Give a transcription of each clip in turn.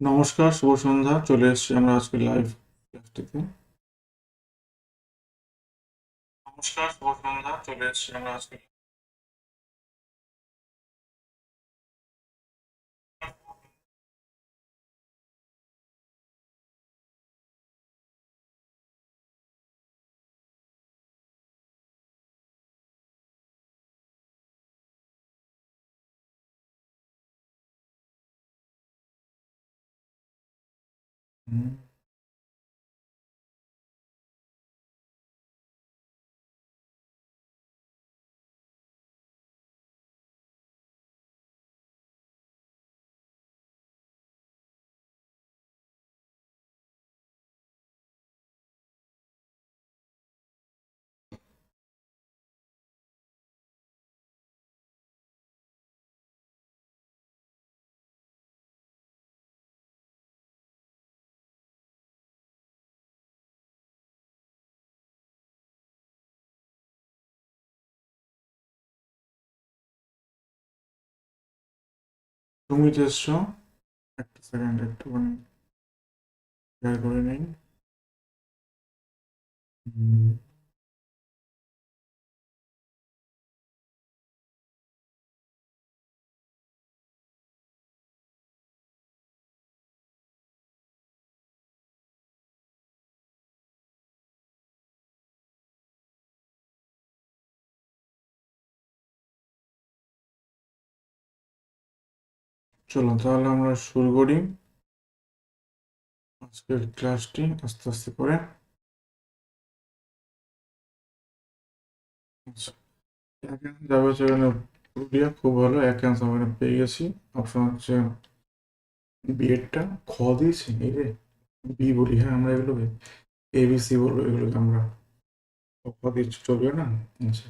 নমস্কার, শুভ সন্ধ্যা। চলে এসছি আমরা আজকে লাইভ ক্লাসটিতে নমস্কার, শুভ সন্ধ্যা। চলে এসছি আমরা আজকে Mm-hmm. তুমি এসছো একটা সেকেন্ড একটুখানি করে নিন চলো তাহলে আমরা শুরু করি। আজকের ক্লাসটি আস্তে আস্তে করে। আচ্ছা যাবে এখানে পুরুলিয়া, খুব ভালো। এক আমরা পেয়ে গেছি। অপশন হচ্ছে বিএডটা খ দিয়েছি? এই রে, বি বলি। হ্যাঁ আমরা এগুলোকে এ, বি, সি বলব এগুলোকে আমরা। চলবে না? আচ্ছা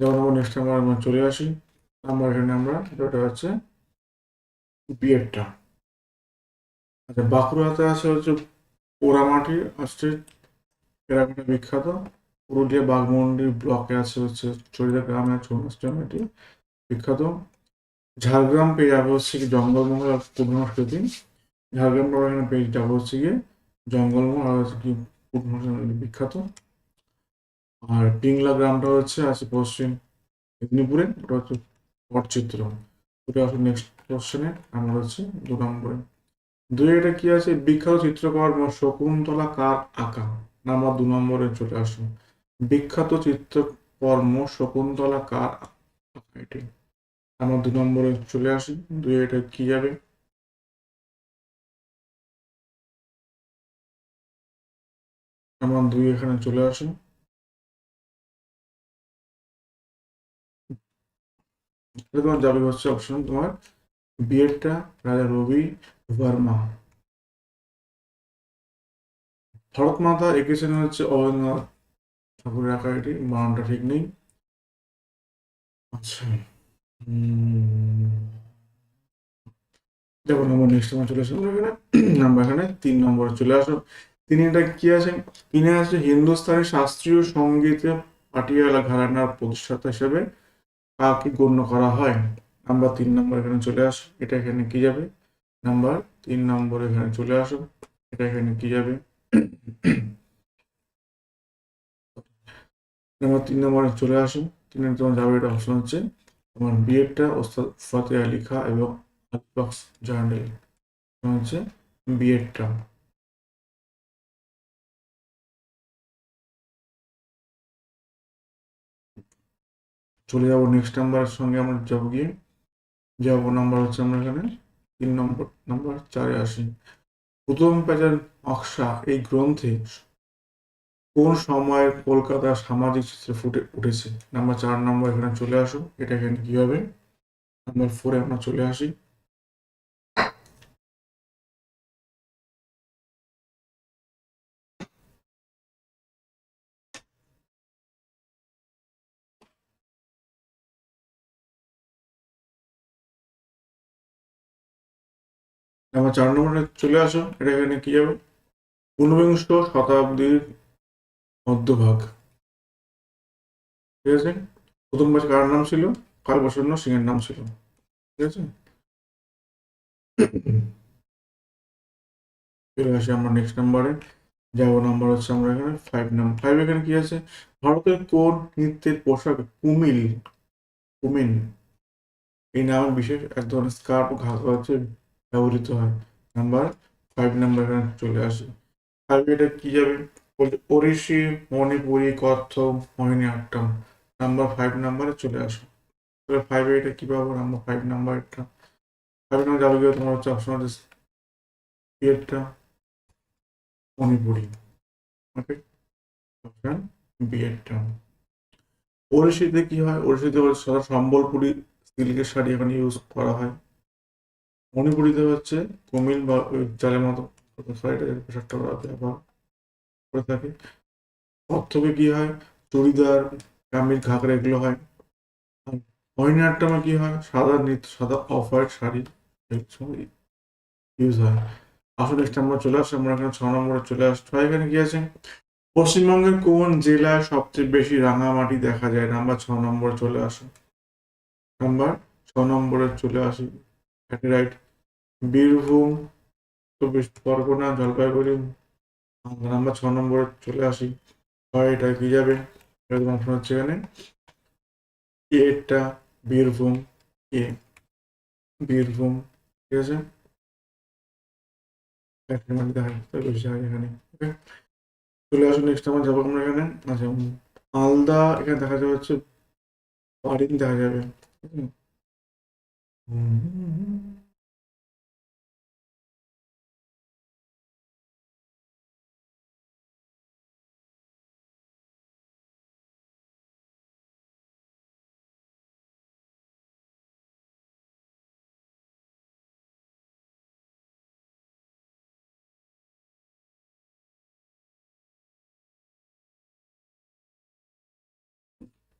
যেমন আমরা নেক্সট আমরা চলে আসি। নাম্বার এখানে আমরা যেটা হচ্ছে বিএডটা আচ্ছা বাঁকুড়াতে আছে হচ্ছে পোড়ামাটি, আসছে টেরাকোটা বিখ্যাত। পুরুলিয়া বাঘমুন্ডি ব্লকে আছে হচ্ছে চরিদা গ্রামে চৌমাসটি বিখ্যাত। ঝাড়গ্রাম পেয়ে যাব হচ্ছে কি জঙ্গলমহল আর পূর্ণস্মৃতি ঝাড়গ্রাম পরে এখানে পেয়ে যাব হচ্ছে গিয়ে জঙ্গলমহল আর হচ্ছে কি পূর্ণস্মৃতি বিখ্যাত। আর পিংলা গ্রামটা হচ্ছে আছে পশ্চিম মেদিনীপুরে, ওটা হচ্ছে পটচিত্র। ওটা হচ্ছে নেক্সট কোশ্চেনে আমরা হচ্ছে দু নম্বরে। দুই এটা কি আছে? বিখ্যাত চিত্রকর্ম শকুন্তলা কার আঁকা? নাম্বার দু নম্বরে চলে আসুন। বিখ্যাত চিত্রকর্ম শকুন্তলা কার আঁকা এটি? আমার দু নম্বরে চলে আসি। দুই এটা কি যাবে? আমার দুই এখানে চলে আসি। তোমার যাবে হচ্ছে অপশন তোমার বিএডটা রাজা রবি বর্মা ভরত মাতা এঁকেছেন হচ্ছে অবনীন্দ্রনাথ ঠাকুরের আঁকা এটি, বানানটা ঠিক নেই। আচ্ছা দেখো নম্বর নেক্সট আমার চলে আসো এখানে নাম্বার এখানে তিন নম্বরে চলে আসো তিনি এটা কি আছেন? তিনি আছে হিন্দুস্তানি শাস্ত্রীয় সঙ্গীতে পাটিয়ালা ঘরানার প্রতিষ্ঠাতা হিসেবে কাকে গণ্য করা হয়। নাম্বার তিন নম্বর এখানে চলে আসো, এটা এখানে কি যাবে? নাম্বার তিন নম্বর এখানে চলে আসো, এটা এখানে কি যাবে? নাম্বার তিন নম্বরে চলে আসো, তিন তোমার যাবে এটা অপশন হচ্ছে তোমার বিএডটা ওস্তাদ ফাতে আলী খা এবং আলিবক্স জার্নাল। হচ্ছে বিএডটা চলে যাব নেক্সট নাম্বারের সঙ্গে, আমরা যাব গিয়ে যাব নাম্বার হচ্ছে আমরা এখানে তিন নম্বর নাম্বার চারে আসি। প্রথম প্যাটার্ন নকশা, এই গ্রন্থে কোন সময়ের কলকাতা সামাজিক চিত্রে ফুটে উঠেছে? নাম্বার চার নম্বর এখানে চলে আসো, এটা এখানে কি হবে? নাম্বার ফোরে আমরা চলে আসি। নাম্বার চার নম্বরে চলে আসো, এটা এখানে কি যাবে? ঊনবিংশ শতাব্দীর মধ্যভাগ। ঠিক আছে? প্রথম বছর কার নাম ছিল? কালপ্রসন্ন সিং এর নাম ছিল। ঠিক আছে? চলে আসি আমরা নেক্সট নাম্বারে যাব নাম্বার হচ্ছে আমরা এখানে ফাইভ নাম্বার ফাইভ এখানে কি আছে? ভারতের কোন নৃত্যের পোশাক কুমিল? কুমিন এই নামের বিশেষ এক ধরনের স্কার্ফ ঘাঘরা হচ্ছে ব্যবহৃত হয়। নাম্বার ফাইভ নাম্বার এখানে চলে আসে। ফাইভ এটা কি যাবে? Odissi, Manipuri, Kathak, Mohiniyattam. Number five নাম্বারে চলে আসো। তাহলে ফাইভ এটা কি পাবো? নাম্বার ফাইভ নাম্বার এটা ফাইভ নাম্বার যাবে গিয়ে তোমার হচ্ছে অপশন বিয়েরটা মণিপুরি। ওকে অপশন ওড়িশিতে কি হয়? ওড়িশিতে সম্বলপুরি সিল্কের শাড়ি এখানে ইউজ করা হয়। মণিপুরিতে হচ্ছে কুমিল বা জালের মতো সাইডে পোশাকটা ব্যবহার করে থাকে। কত্থকে কি হয়, চুড়িদার কামিজ ঘাগরা এগুলো হয়। আর মহিনাট্টমে কি হয়, সাদা নৃত্য, সাদা অফ হোয়াইট শাড়ি ইউজ হয়। আসলে নেক্সট আমরা চলে আসছি আমরা এখানে ছ নম্বরে চলে আসছি। এখানে কি আছে? পশ্চিমবঙ্গের কোন জেলায় সবচেয়ে বেশি রাঙামাটি দেখা যায়? নাম্বার ছ নম্বরে চলে আসে। নাম্বার ছ নম্বরে চলে আসি। রাইট বীরভূম চব্বিশ পরগনা জলপাইগুড়ি নাম্বার ছ নম্বরে চলে আসি। ছয় এটা কি যাবে? এরকম অপশন হচ্ছে এখানে। এটা বীরভূম এ বীরভূম ঠিক আছে? এখানে চলে আসুন নেক্সট আমার যাব আমরা এখানে। আচ্ছা উম, আলদা এখানে দেখা যাবে হচ্ছে বাড়ি দেখা যাবে।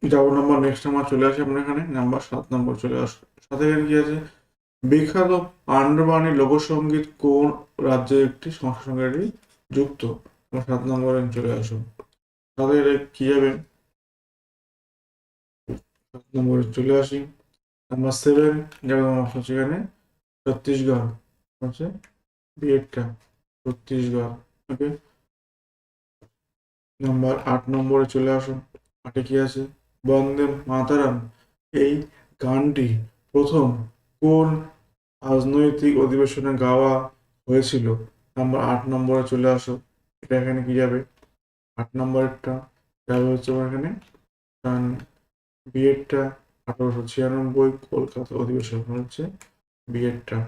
হুম। নাম্বার নেক্সট নাম্বার চলে আসে আমরা এখানে নাম্বার সাত নম্বর চলে আসে, সাথে এখানে কি আছে? বিখ্যাত পাণ্ডবাণী লোকসঙ্গীত কোন রাজ্যের একটি সংস্কৃতির সঙ্গে এটি যুক্ত সাত নম্বরে চলে আসো। সাথে এটা কি যাবে? সাত নম্বরে চলে আসি। নাম্বার সেভেন অপশন হচ্ছে এখানে ছত্তিশগড়। হচ্ছে বিএডটা ছত্তিশগড় ওকে নাম্বার আট নম্বরে চলে আসো। আটে কি আছে? বন্দে মাতারাম। এই গানটি প্রথম কোন রাজনৈতিক অধিবেশনে গাওয়া হয়েছিল? নাম্বার আট নম্বরে চলে আসো। এটা এখানে কি যাবে? আট নম্বরেরটা যাবে হচ্ছে এখানে। বিএডটা আঠারোশো ছিয়ানব্বই কলকাতা অধিবেশন হচ্ছে বিএডটা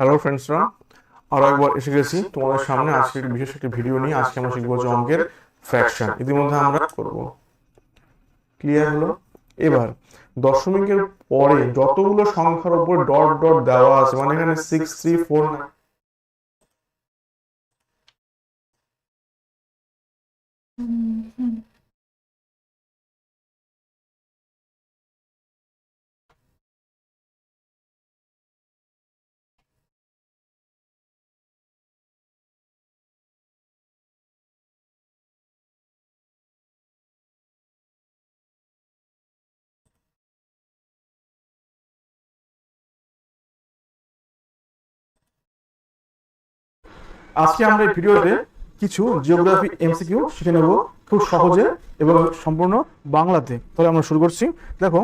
হ্যালো ফ্রেন্ডসরা আরও একবার এসে গেছি তোমাদের সামনে আজকে একটি বিশেষ একটি ভিডিও নিয়ে আজকে আমরা শিখব যে অঙ্কের ফ্র্যাকশন ইতিমধ্যে আমরা করব। ক্লিয়ার হলো? এবার দশমিকের পরে যতগুলো সংখ্যার উপর ডট ডট দেওয়া আছে মানে, মানে এখানে সিক্স থ্রি ফোর নাইন আজকে আমরা এই ভিডিওতে কিছু জিওগ্রাফি এমসিকিউ শিখে নেব খুব সহজে এবং সম্পূর্ণ বাংলাতে। তাহলে আমরা শুরু করছি। দেখো,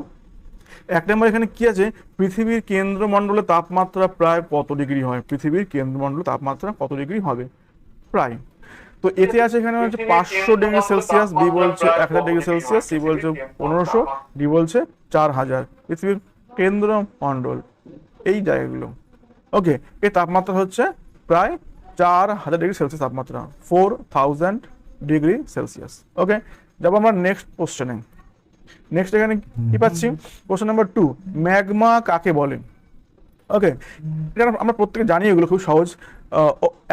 এক নম্বর এখানে কি আছে? পৃথিবীর কেন্দ্রমণ্ডলে তাপমাত্রা প্রায় কত ডিগ্রি হয়? পৃথিবীর কেন্দ্রমণ্ডলে তাপমাত্রা কত ডিগ্রি হবে? প্রায়। তো এতে আছে এখানে হচ্ছে পাঁচশো ডিগ্রি সেলসিয়াস, বি বলছে এক হাজার ডিগ্রি সেলসিয়াস, সি বলছে পনেরোশো, ডি বলছে চার হাজার। পৃথিবীর কেন্দ্রমণ্ডল, এই জায়গাগুলো। ওকে এই তাপমাত্রা হচ্ছে প্রায় চার হাজার ডিগ্রি সেলসিয়াস তাপমাত্রা four thousand degree Celsius. Okay যাব আমরা নেক্সট কোশ্চেনে নেক্সট এখানে কি পাচ্ছি? কোশ্চেন নাম্বার টু ম্যাগমা কাকে বলে? ওকে এটা আমরা প্রত্যেকে জানি এগুলো খুব সহজ।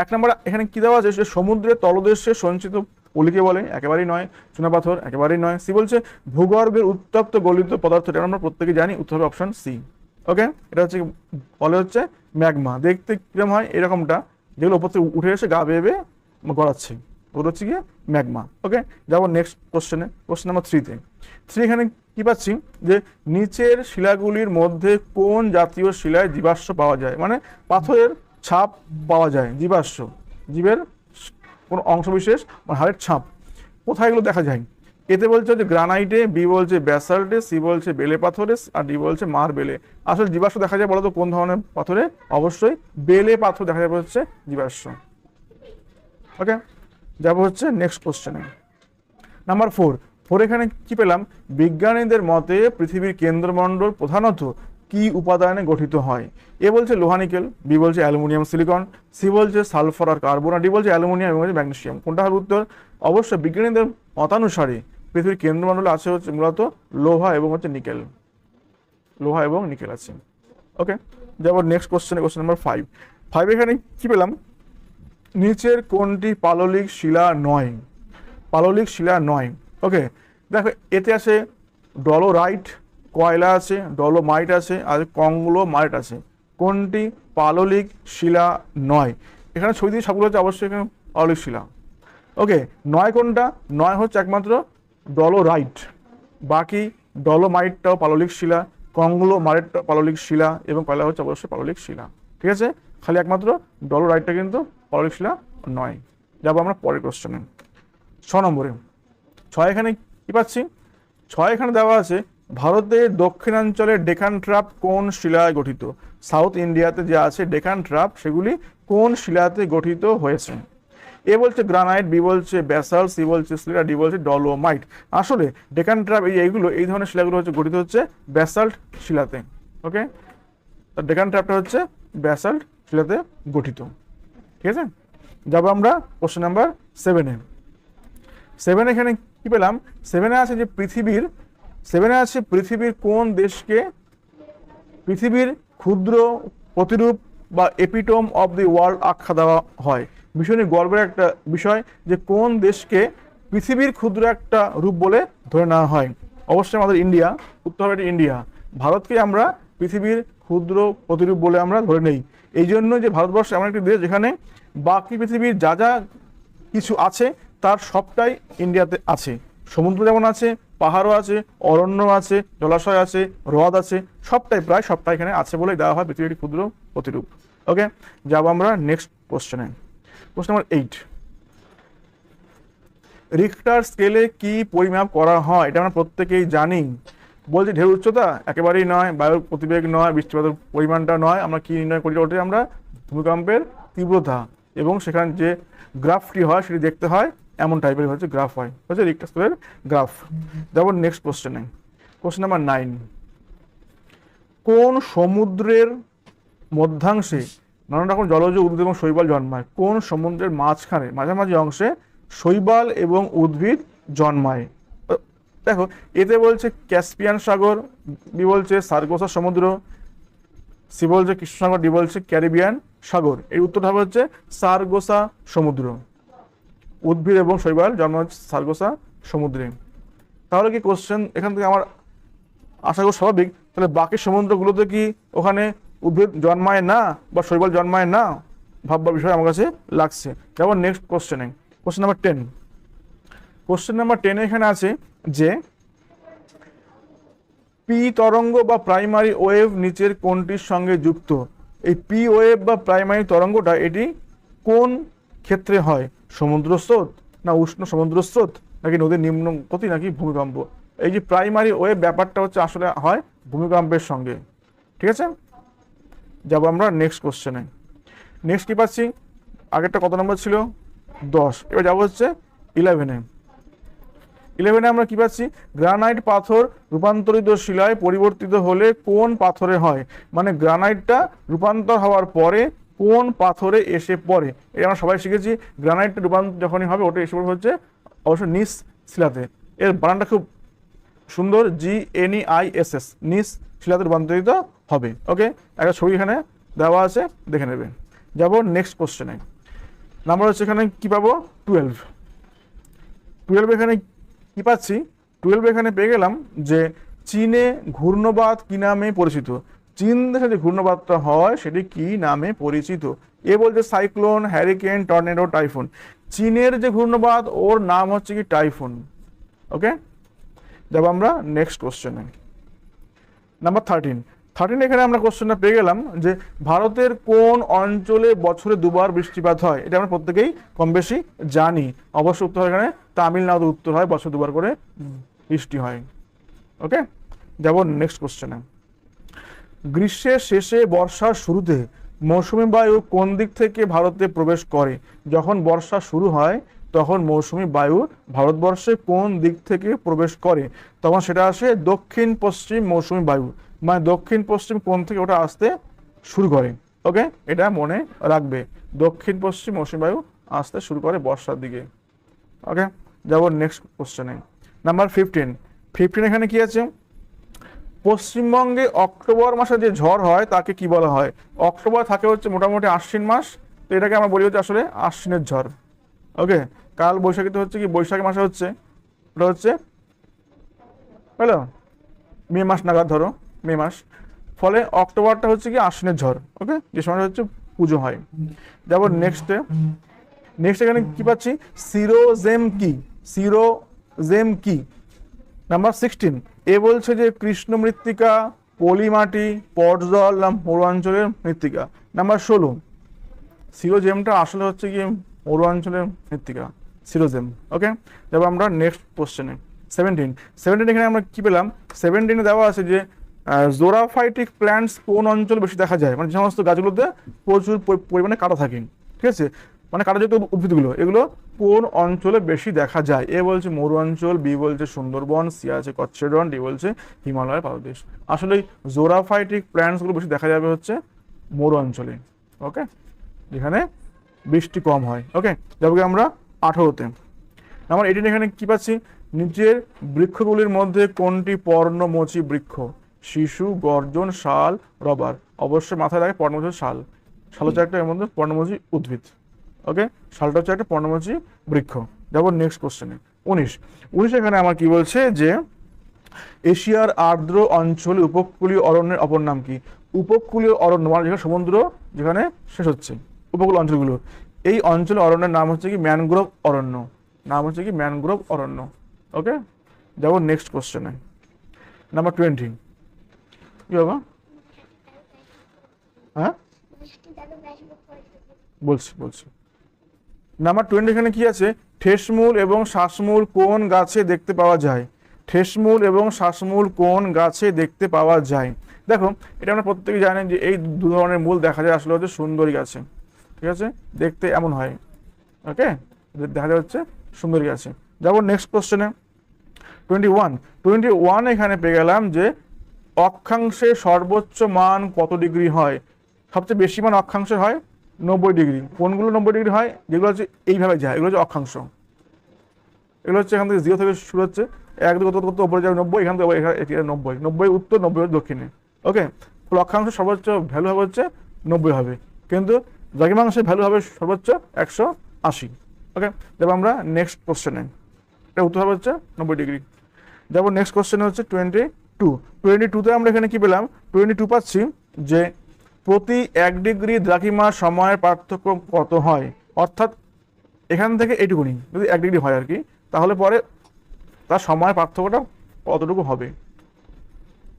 এক নম্বর এখানে কি দেওয়া আছে? যে সমুদ্রের তলদেশে সঞ্চিত পলিকে বলে একেবারেই নয়। চুনাপাথর একেবারেই নয়। সি বলছে ভূগর্ভের উত্তপ্ত গলিত পদার্থ এটা আমরা প্রত্যেকে জানি। উত্তর হবে অপশন সি ওকে এটা হচ্ছে বলে হচ্ছে ম্যাগমা। দেখতে কীরকম হয়? এরকমটা। যেগুলো ওপর থেকে উঠে এসে গা বেয়ে বেয়ে গড়াচ্ছে। ওগুলো হচ্ছে গিয়ে ম্যাগমা, ওকে? যাব নেক্সট কোশ্চেনে কোশ্চেন নাম্বার থ্রিতে থ্রি এখানে কি পাচ্ছি? যে নিচের শিলাগুলির মধ্যে কোন জাতীয় শিলায় জীবাশ্ম পাওয়া যায়? মানে পাথরের ছাপ পাওয়া যায়, জীবাশ্ম। জীবের কোন অংশবিশেষ মানে হাড়ের ছাপ। কোথায় এগুলো দেখা যায়? এতে বলছে যে গ্রানাইটে, বি বলছে ব্যাসাল্টে, সি বলছে বেলে পাথরে, আর ডি বলছে মার বেলে। আসলে জীবাশ্ম দেখা যায় বলতো কোন ধরনের পাথরে? অবশ্যই বেলে পাথর দেখা যাবে হচ্ছে জীবাশ্ম। ওকে যাব হচ্ছে নেক্সট কোশ্চেনে নাম্বার ফোর ফোর এখানে কি পেলাম? বিজ্ঞানীদের মতে পৃথিবীর কেন্দ্রমণ্ডল প্রধানত কি উপাদানে গঠিত হয়? এ বলছে লোহানিকেল বি বলছে অ্যালুমিনিয়াম সিলিকন, সি বলছে সালফার আর কার্বন, আর ডি বলছে অ্যালুমিনিয়াম এবং হচ্ছে ম্যাগনেসিয়াম। কোনটা হবে উত্তর? অবশ্যই বিজ্ঞানীদের মতানুসারে পৃথিবীর কেন্দ্রমণ্ডলে আছে হচ্ছে মূলত লোহা এবং হচ্ছে নিকেল। লোহা এবং নিকেল আছে। ওকে যাব নেক্সট কোশ্চেনে কোশ্চেন নাম্বার ফাইভ ফাইভ এখানে কি পেলাম? নিচের কোনটি পাললিক শিলা নয়। পাললিক শিলা নয়। ওকে দেখো, এতে আছে ডলোরাইট, কয়লা আছে, ডলোমাইট আছে, আর কংগ্লোমাইট আছে। কোনটি পাললিক শিলা নয়। এখানে ছবি দিয়ে সবগুলো হচ্ছে অবশ্যই এখানে পাললিক শিলা। ওকে নয় কোনটা নয় হচ্ছে একমাত্র ডলোরাইট বাকি ডলোমাইটটাও পাললিক শিলা কংগ্লোমাইটটা পাললিক শিলা এবং কয়লা হচ্ছে অবশ্যই পাললিক শিলা ঠিক আছে? খালি একমাত্র ডলোরাইটটা কিন্তু পাললিক শিলা নয়। যাব আমরা পরের কোশ্চেনে ছ নম্বরে। ছয় এখানে কি পাচ্ছি? ছয় এখানে দেওয়া আছে ভারতের দক্ষিণাঞ্চলের ডেকান ট্রাপ কোন শিলায় গঠিত? সাউথ ইন্ডিয়াতে যে আছে ডেকান ট্রাপ সেগুলি কোন শিলাতে গঠিত হয়েছে? এ বলছে গ্রানাইট, বি বলছে ব্যাসাল, সি বলছে স্লিরা, ডি বলছে ডলোমাইট। আসলে ডেকান ট্রাপ এই এইগুলো, এই ধরনের শিলাগুলো হচ্ছে গঠিত হচ্ছে ব্যাসাল্ট শিলাতে, ওকে? ডেকান ট্রাপটা হচ্ছে ব্যাসাল্ট শিলাতে গঠিত, ঠিক আছে? যাব আমরা কোশ্চেন নাম্বার সেভেনে সেভেন এখানে কি পেলাম? সেভেনে আছে যে পৃথিবীর সেভেনে আছে পৃথিবীর কোন দেশকে পৃথিবীর ক্ষুদ্র প্রতিরূপ বা এপিটোম অফ দি ওয়ার্ল্ড আখ্যা দেওয়া হয়? ভীষণই গর্বের একটা বিষয় যে কোন দেশকে পৃথিবীর ক্ষুদ্র একটা রূপ বলে ধরে নেওয়া হয়। অবশ্যই আমাদের ইন্ডিয়া, উত্তর হবে ইন্ডিয়া, ভারতকে আমরা পৃথিবীর ক্ষুদ্র প্রতিরূপ বলে আমরা ধরে নেই। এই জন্য যে ভারতবর্ষ এমন একটি দেশ যেখানে বাকি পৃথিবীর যা যা কিছু আছে, তার সবটাই ইন্ডিয়াতে আছে। সমুদ্র যেমন আছে, পাহাড়ও আছে, অরণ্য আছে, জলাশয় আছে, হ্রদ আছে, সবটাই প্রায় সবটাই এখানে আছে বলেই দেওয়া হয় পৃথিবীর ক্ষুদ্র প্রতিরূপ। ওকে যাব আমরা নেক্সট কোশ্চেনে কোশ্চেন নাম্বার এইট রিক্টার স্কেলে কি পরিমাপ করা হয়? এটা আমরা প্রত্যেকেই জানি। বলছি ঢেউ উচ্চতা একেবারেই নয় বায়ুর প্রতিবেগ নয়, বৃষ্টিপাতের পরিমাণটা নয়। আমরা কি নির্ণয় করি ওটাই? আমরা ভূমিকম্পের তীব্রতা এবং সেখানে যে গ্রাফটি হয় সেটি দেখতে হয়। এমন টাইপের হচ্ছে গ্রাফ হয়। হচ্ছে রিক্টার স্কেলের গ্রাফ। যাব নেক্সট কোশ্চেনে কোশ্চেন নাম্বার নাইন কোন সমুদ্রের মধ্যাংশে নানান রকম জলজ উদ্ভিদ এবং শৈবাল জন্মায়। কোন সমুদ্রের মাঝখানে, মাঝামাঝি অংশে শৈবাল এবং উদ্ভিদ জন্মায়? দেখো, এতে বলছে ক্যাসপিয়ান সাগর, বি বলছে সার্গোসা সমুদ্র, সি বলছে কৃষ্ণ সাগর ডি বলছে ক্যারিবিয়ান সাগর। এই উত্তরটা হচ্ছে সার্গোসা সমুদ্র। উদ্ভিদ এবং শৈবাল জন্ম হচ্ছে সার্গোসা সমুদ্রে। তাহলে কি কোশ্চেন এখান থেকে আমার আশা করি স্বাভাবিক। তাহলে বাকি সমুদ্রগুলোতে কি ওখানে উদ্ভিদ জন্মায় না বা শৈবাল জন্মায় না, ভাববার বিষয় আমার কাছে লাগছে। যেমন নেক্সট কোশ্চেনে question number ten question number টেনে এখানে আছে যে, পি তরঙ্গ বা প্রাইমারি ওয়েভ নিচের কোনটির সঙ্গে যুক্ত? এই পি ওয়েভ বা প্রাইমারি তরঙ্গটা এটি কোন ক্ষেত্রে হয়? সমুদ্র স্রোত না উষ্ণ সমুদ্র স্রোত? নাকি নদীর নিম্ন গতি নাকি ভূমিকম্প? এই যে প্রাইমারি ওয়েভ ব্যাপারটা হচ্ছে আসলে হয় ভূমিকম্পের সঙ্গে। ঠিক আছে? যাব আমরা নেক্সট কোশ্চেনে নেক্সট কি পাচ্ছি? আগেরটা কত নম্বর ছিল? দশ। এবার যাব হচ্ছে ইলেভেনে ইলেভেনে আমরা কি পাচ্ছি? গ্রানাইট পাথর রূপান্তরিত শিলায় পরিবর্তিত হলে কোন পাথরে হয়? মানে গ্রানাইটটা রূপান্তর হওয়ার পরে কোন পাথরে এসে পড়ে? এটা আমরা সবাই শিখেছি। গ্রানাইটটা রূপান্তর যখনই হবে, ওটা এসে পড়বে হচ্ছে অবশ্য নিস শিলাতে। এর বানানটা খুব সুন্দর G N I S S gneiss শিলাতে রূপান্তরিত হবে। ওকে একটা ছবি এখানে দেওয়া আছে, দেখে নেবে। যাব নেক্সট কোশ্চেনে নাম্বার হচ্ছে এখানে কি পাবো? টুয়েলভ টুয়েলভ এখানে কি পাচ্ছি? টুয়েলভ এখানে পেয়ে গেলাম যে চীনে ঘূর্ণবাদ কি নামে পরিচিত? চীন দেশে যে ঘূর্ণবাদটা হয়, সেটি কি নামে পরিচিত? এ বলছে সাইক্লোন হ্যারিকেন টর্নেডো, টাইফুন। চীনের যে ঘূর্ণবাদ, ওর নাম হচ্ছে কি টাইফুন। ওকে যাব আমরা নেক্সট কোশ্চেনে নাম্বার থার্টিন থার্টিন এখানে আমরা কোশ্চেনটা পেয়ে গেলাম যে ভারতের কোন অঞ্চলে বছরে দুবার বৃষ্টিপাত হয়? এটা আমরা প্রত্যেকেই কম বেশি জানি। অবশ্য উত্তর হয় এখানে তামিলনাড়ু উত্তর হয়, বছর দুবার করে বৃষ্টি হয়। ওকে যাব নেক্সট কোশ্চেনে গ্রীষ্মের শেষে বর্ষার শুরুতে মৌসুমী বায়ু কোন দিক থেকে ভারতে প্রবেশ করে? যখন বর্ষা শুরু হয় তখন মৌসুমী বায়ু ভারতবর্ষে কোন দিক থেকে প্রবেশ করে? তখন সেটা আসে দক্ষিণ পশ্চিম মৌসুমী বায়ু। মানে দক্ষিণ পশ্চিম কোন থেকে ওটা আসতে শুরু করে? ওকে? এটা মনে রাখবে। দক্ষিণ পশ্চিম মৌসুমী বায়ু আসতে শুরু করে বর্ষার দিকে। ওকে? যাব নেক্সট কোশ্চেনে নাম্বার ফিফটিন ফিফটিন এখানে কি আছে? পশ্চিমবঙ্গে অক্টোবর মাসে যে ঝড় হয়, তাকে কি বলা হয়? অক্টোবর থাকে হচ্ছে মোটামুটি আশ্বিন মাস। তো এটাকে আমরা বলি হচ্ছে আসলে আশ্বিনের ঝড়। ওকে? কাল বৈশাখীতে হচ্ছে কি, বৈশাখী মাসে হচ্ছে, ওটা হচ্ছে, হ্যালো, মে মাস নাগাদ ধরো, মে মাস, ফলে অক্টোবরটা হচ্ছে কি আশ্বিনের ঝড় ওকে যে সময়টা হচ্ছে পুজো হয়। যাব নেক্সটে নেক্সট এখানে কি পাচ্ছি? সিরোজেম কি সিরোজেম কি নাম্বার সিক্সটিন এ বলছে যে কৃষ্ণ মৃত্তিকা, পলিমাটি পটজল না মরুয়াঞ্চলের মৃত্তিকা। নাম্বার ষোলো, সিরোজেমটা আসলে হচ্ছে কি মরুয়াঞ্চলের মৃত্তিকা। সিরোজেম ওকে যাব আমরা নেক্সট কোশ্চেনে সেভেন্টিন সেভেন্টিন এখানে আমরা কী পেলাম? সেভেন্টিনে দেওয়া আছে যে জোরাফাইটিক প্ল্যান্টস কোন অঞ্চল বেশি দেখা যায়? মানে যে সমস্ত গাছগুলোতে প্রচুর পরিমাণে কাটা থাকে। ঠিক আছে? মানে কাটাযুক্ত উদ্ভিদগুলো, এগুলো কোন অঞ্চলে বেশি দেখা যায়? এ বলছে মরু অঞ্চল, বি বলছে সুন্দরবন, সি আছে কচ্ছেরন ডি বলছে হিমালয়ের পাদদেশ আসলে জোরাফাইটিক প্ল্যান্টসগুলো বেশি দেখা যাবে হচ্ছে মরু অঞ্চলে ওকে যেখানে বৃষ্টি কম হয় ওকে যাব আমরা আঠারোতে। আমার এটি এখানে কি পাচ্ছি? নিচের বৃক্ষগুলির মধ্যে কোনটি পর্ণমোচী বৃক্ষ? শিশু, গর্জন, শাল, রবার। অবশ্যই মাথায় রাখে পর্ণমোচী শাল। শাল হচ্ছে একটা এর মধ্যে পর্ণমোচী উদ্ভিদ। ওকে শালটা হচ্ছে একটা পর্ণমোচী বৃক্ষ। যাব নেক্সট কোশ্চেনে উনিশ। উনিশ এখানে আমার কি বলছে যে, এশিয়ার আর্দ্র অঞ্চলে উপকূলীয় অরণ্যের অপর নাম কি? উপকূলীয় অরণ্য মানে যেখানে সমুদ্র, যেখানে শেষ হচ্ছে। উপকূল অঞ্চলগুলো। এই অঞ্চলে অরণ্যের নাম হচ্ছে কি ম্যানগ্রোভ অরণ্য। নাম হচ্ছে কি ম্যানগ্রোভ অরণ্য। ওকে যাব নেক্সট কোশ্চেনে নাম্বার টোয়েন্টি কি বাবা? হ্যাঁ? বলছি বলছি। নাম্বার টোয়েন্টি এখানে কি আছে? ঠেসমূল এবং শ্বাসমূল কোন গাছে দেখতে পাওয়া যায়? ঠেসমূল এবং শ্বাসমূল কোন গাছে দেখতে পাওয়া যায়? দেখো, এটা আমরা প্রত্যেকে জানেন যে এই দু ধরনের মূল দেখা যায়। আসলে হচ্ছে সুন্দরী গাছে। ঠিক আছে? দেখতে এমন হয়। ওকে দেখা যায় হচ্ছে সুন্দরী আছে। যাব নেক্সট কোশ্চেনে টোয়েন্টি ওয়ান টোয়েন্টি ওয়ান এখানে পেয়ে গেলাম যে, অক্ষাংশে সর্বোচ্চ মান কত ডিগ্রি হয়? সবচেয়ে বেশি মান অক্ষাংশের হয় নব্বই ডিগ্রি। কোনগুলো নব্বই ডিগ্রি হয়? যেগুলো হচ্ছে এইভাবে যায়। এগুলো হচ্ছে অক্ষাংশ। এগুলো হচ্ছে এখান থেকে জিরো থেকে শুরু হচ্ছে। এক দুই কত উপরে যাবে নব্বই, এখান থেকে এটি নব্বই। নব্বই উত্তর, নব্বই দক্ষিণে। ওকে অক্ষাংশ সর্বোচ্চ ভ্যালু হবে হচ্ছে নব্বই হবে। কিন্তু দ্রাঘিমাংশের ভ্যালু হবে সর্বোচ্চ একশো আশি ওকে যাব আমরা নেক্সট কোশ্চেনে এটা উত্তর হবে হচ্ছে নব্বই ডিগ্রি যাব নেক্সট কোশ্চেনে হচ্ছে টোয়েন্টি টু টোয়েন্টি টুতে আমরা এখানে কি পেলাম? টোয়েন্টি টু পাচ্ছি যে প্রতি এক ডিগ্রি দ্রাঘিমা সময়ের পার্থক্য কত হয়? অর্থাৎ এখান থেকে এইটুকুনি। যদি এক ডিগ্রি হয় আর কি, তাহলে পরে তার সময়ের পার্থক্যটা কতটুকু হবে?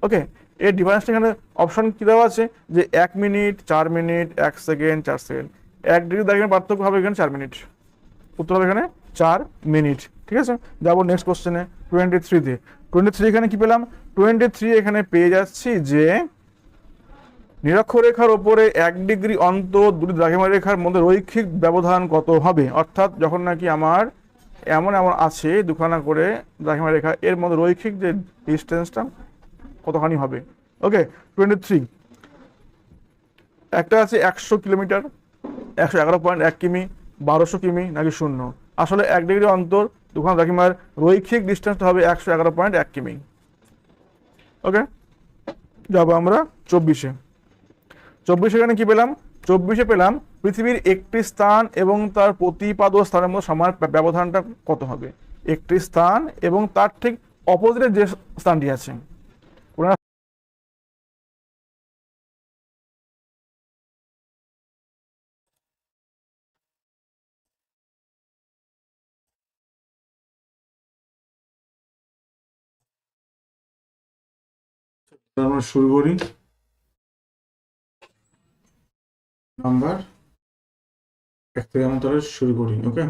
ওকে এর ডিফারেন্সটা এখানে অপশন কী দেওয়া আছে? যে এক মিনিট চার মিনিট এক সেকেন্ড চার সেকেন্ড এক ডিগ্রি দ্রাঘিমার পার্থক্য হবে এখানে চার মিনিট উত্তর হবে এখানে চার মিনিট ঠিক আছে? যাব নেক্সট কোশ্চেনে টোয়েন্টি থ্রিতে টোয়েন্টি থ্রি এখানে কী পেলাম? টোয়েন্টি থ্রি এখানে পেয়ে যাচ্ছি যে নিরক্ষরেখার ওপরে এক ডিগ্রি অন্তর দুটি দ্রাঘিমা রেখার মধ্যে রৈখিক ব্যবধান কত হবে? অর্থাৎ যখন নাকি আমার এমন এমন আছে দুখানা করে দ্রাঘিমা রেখা, এর মধ্যে রৈখিক যে ডিস্টেন্সটা কতখানি হবে? ওকে টোয়েন্টি থ্রি একটা আছে একশো কিলোমিটার, একশো এগারো পয়েন্ট এক কিমি, বারোশো কিমি নাকি শূন্য? আসলে এক ডিগ্রি অন্তর, দুখানা দ্রাঘিমার রৈখিক ডিস্টেন্সটা হবে একশো এগারো পয়েন্ট এক কিমি। ওকে যাব আমরা চব্বিশে। চব্বিশে এখানে কি পেলাম? চব্বিশে পেলাম পৃথিবীর একটি স্থান এবং তার প্রতিপাদ স্থানের মধ্যে সমান ব্যবধানটা কত হবে? একটি স্থান এবং তার ঠিক অপোজিটে যে স্থানটি আছে। আমরা শুরু করি। নাম্বার এক থেকে আমরা তাহলে শুরু করি ওকে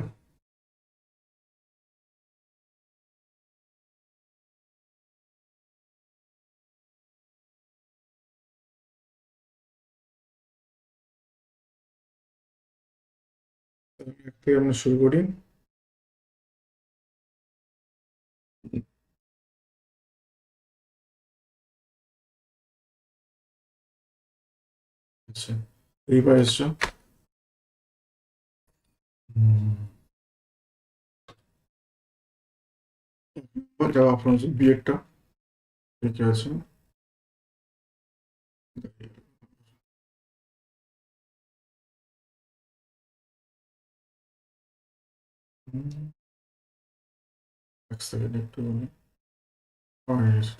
আমরা শুরু করি। এইবার এসছো যাও আপনার বিএডটা ঠিক আছে এক সেকেন্ড একটু বলি। হয়ে গেছে।